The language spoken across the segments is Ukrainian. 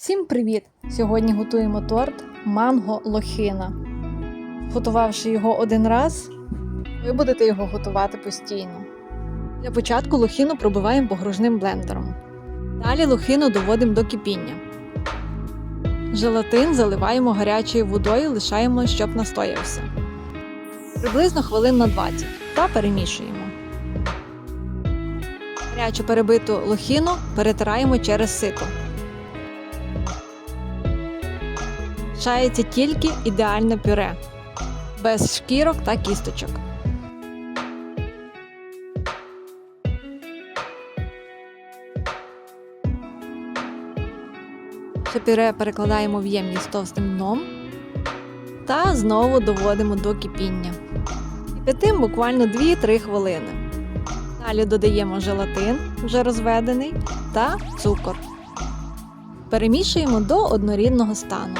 Всім привіт! Сьогодні готуємо торт манго лохина. Готувавши його один раз, ви будете його готувати постійно. Для початку лохину пробиваємо погружним блендером. Далі лохину доводимо до кипіння. Желатин заливаємо гарячою водою, лишаємо, щоб настоявся. Приблизно хвилин на 20 та перемішуємо. Гарячу перебиту лохину перетираємо через сито. Лишається тільки ідеальне пюре, без шкірок та кісточок. Це пюре перекладаємо в ємність з товстим дном та знову доводимо до кипіння. Кипятимо буквально 2-3 хвилини. Далі додаємо желатин, вже розведений, та цукор. Перемішуємо до однорідного стану.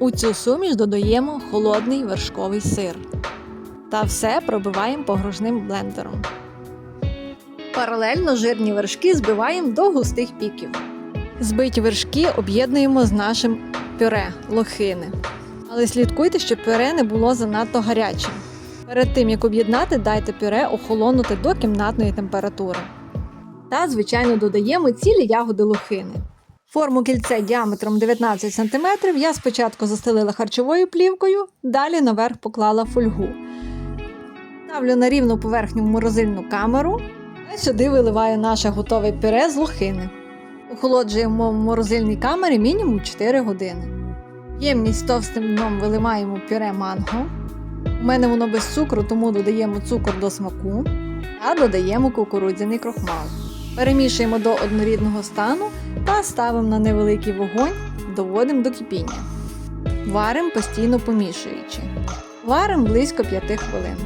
У цю суміш додаємо холодний вершковий сир. Та все пробиваємо погружним блендером. Паралельно жирні вершки збиваємо до густих піків. Збиті вершки об'єднуємо з нашим пюре лохини. Але слідкуйте, щоб пюре не було занадто гарячим. Перед тим як об'єднати, дайте пюре охолонути до кімнатної температури. Та, звичайно, додаємо цілі ягоди лохини. Форму кільце діаметром 19 см я спочатку застелила харчовою плівкою, далі наверх поклала фольгу. Ставлю на рівну поверхню в морозильну камеру, а сюди виливаю наше готове пюре з лохини. Охолоджуємо в морозильній камері мінімум 4 години. Ємність товстим дном виливаємо пюре манго. У мене воно без цукру, тому додаємо цукор до смаку, а додаємо кукурудзяний крохмал. Перемішуємо до однорідного стану та ставимо на невеликий вогонь, доводимо до кипіння. Варимо постійно помішуючи. Варимо близько 5 хвилин.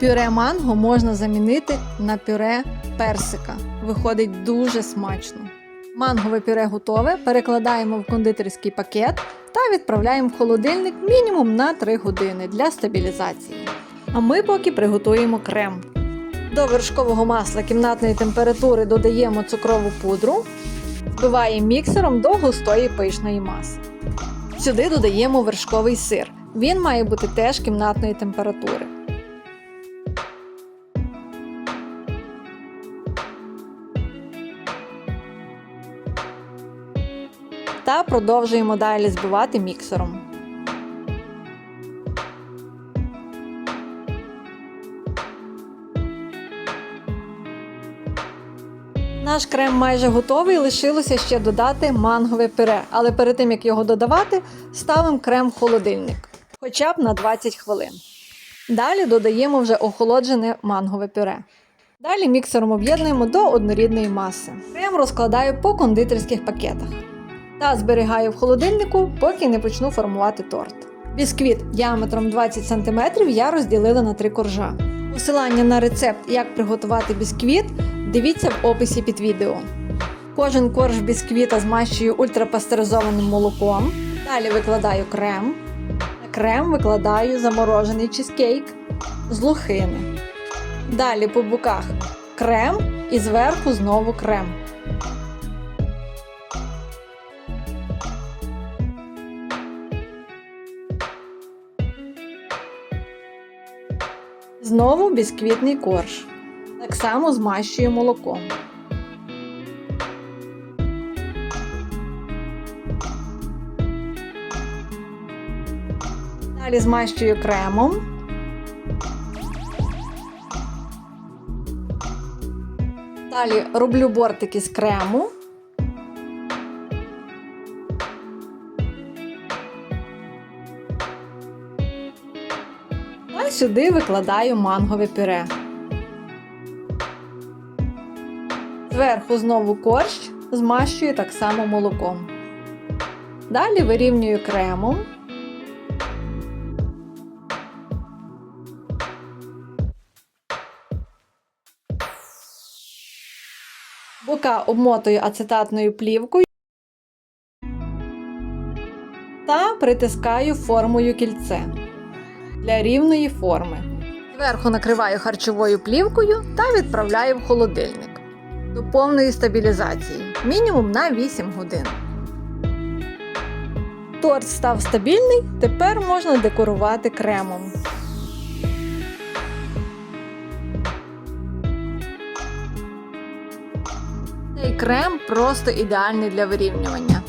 Пюре манго можна замінити на пюре персика. Виходить дуже смачно. Мангове пюре готове, перекладаємо в кондитерський пакет та відправляємо в холодильник мінімум на 3 години для стабілізації. А ми поки приготуємо крем. До вершкового масла кімнатної температури додаємо цукрову пудру, збиваємо міксером до густої пишної маси. Сюди додаємо вершковий сир. Він має бути теж кімнатної температури. Та продовжуємо далі збивати міксером. Наш крем майже готовий, лишилося ще додати мангове пюре, але перед тим як його додавати, ставимо крем в холодильник хоча б на 20 хвилин. Далі додаємо вже охолоджене мангове пюре. Далі міксером об'єднуємо до однорідної маси. Крем розкладаю по кондитерських пакетах та зберігаю в холодильнику, поки не почну формувати торт. Бісквіт діаметром 20 см я розділила на три коржа. Посилання на рецепт, як приготувати бісквіт, дивіться в описі під відео. Кожен корж бісквіта змащую ультрапастеризованим молоком. Далі викладаю крем. На крем викладаю заморожений чизкейк з лохини. Далі по боках крем і зверху знову крем. Знову бісквітний корж. Так само змащую молоком. Далі змащую кремом. Далі роблю бортики з крему. Сюди викладаю мангове пюре. Зверху знову корж, змащую так само молоком. Далі вирівнюю кремом. Бока обмотую ацетатною плівкою та притискаю формою кільце для рівної форми. Зверху накриваю харчовою плівкою та відправляю в холодильник до повної стабілізації, мінімум на 8 годин. Торт став стабільний, тепер можна декорувати кремом. Цей крем просто ідеальний для вирівнювання.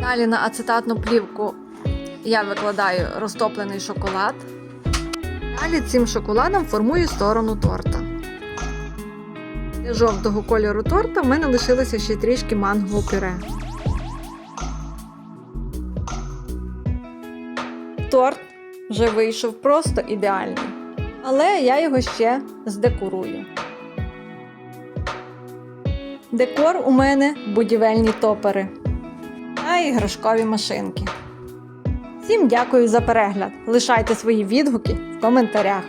Далі на ацетатну плівку я викладаю розтоплений шоколад. Далі цим шоколадом формую сторону торта. Для жовтого кольору торта в мене лишилося ще трішки мангового пюре. Торт вже вийшов просто ідеальний. Але я його ще здекорую. Декор у мене будівельні топери та іграшкові машинки. Всім дякую за перегляд. Лишайте свої відгуки в коментарях.